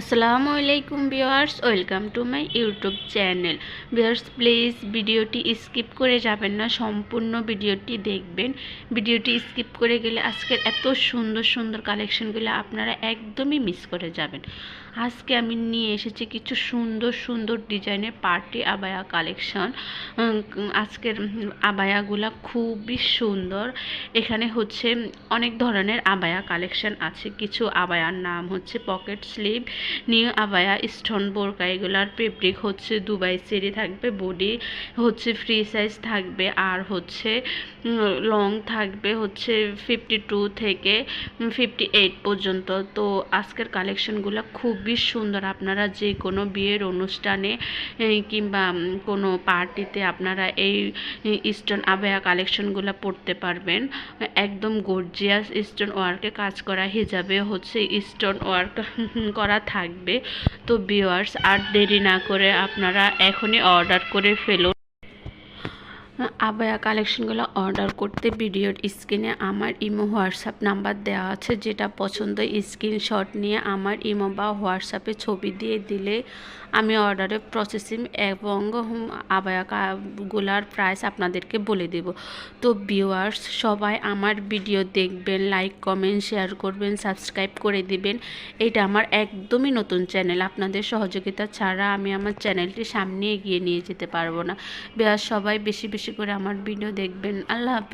আসসালামু আলাইকুম viewers, welcome to my YouTube channel. Viewers, please ভিডিওটি স্কিপ করে যাবেন না, সম্পূর্ণ ভিডিওটি দেখবেন। ভিডিওটি স্কিপ করে গেলে আজকের এত সুন্দর সুন্দর কালেকশনগুলো আপনারা একদমই মিস করে যাবেন। আজকে আমি নিয়ে এসেছি কিছু সুন্দর সুন্দর ডিজাইনের পার্টি আবায়া কালেকশন। আজকের আবায়াগুলা খুবই সুন্দর। এখানে হচ্ছে অনেক ধরনের আবায়া কালেকশন আছে। কিছু আবায়ার নাম হচ্ছে পকেট স্লিভ নিউ আবায়া স্টোন বোরকা এগুলার ফেব্রিক হচ্ছে দুবাই সেরি থাকবে বডি হচ্ছে ফ্রি সাইজ থাকবে, আর হচ্ছে লং থাকবে হচ্ছে ফিফটি টু থেকে ফিফটি এইট পর্যন্ত। তো আজকের কালেকশনগুলো খুবই সুন্দর। আপনারা যে কোনো বিয়ের অনুষ্ঠানে কিংবা কোনো পার্টিতে আপনারা এই স্টোন আবায়া কালেকশনগুলো পড়তে পারবেন। একদম গর্জিয়াস স্টোন ওয়ার্কে কাজ করা হিজাবে হচ্ছে স্টোন ওয়ার্ক করা থাকবে। তো ভিউয়ার্স আর দেরি না করে আপনারা এখনই অর্ডার করে ফেলুন। আবায়া কালেকশনগুলো অর্ডার করতে ভিডিওর স্ক্রিনে আমার ইমো, হোয়াটসঅ্যাপ নাম্বার দেওয়া আছে। যেটা পছন্দ, স্ক্রিনশট নিয়ে আমার ইমো বা হোয়াটসঅ্যাপে ছবি দিয়ে দিলে আমি অর্ডারের প্রসেসিং এবং আবায়া গুলার প্রাইস আপনাদেরকে বলে দেব। তো ভিউয়ার্স সবাই আমার ভিডিও দেখবেন লাইক কমেন্ট শেয়ার করবেন সাবস্ক্রাইব করে দিবেন। এটা আমার একদমই নতুন চ্যানেল আপনাদের সহযোগিতা ছাড়া আমি আমার চ্যানেলটি সামনে এগিয়ে নিয়ে যেতে পারব না। বিয়ার সবাই বেশি বেশি বেশি করে আমার ভিডিও দেখবেন। আল্লাহ হাফেজ।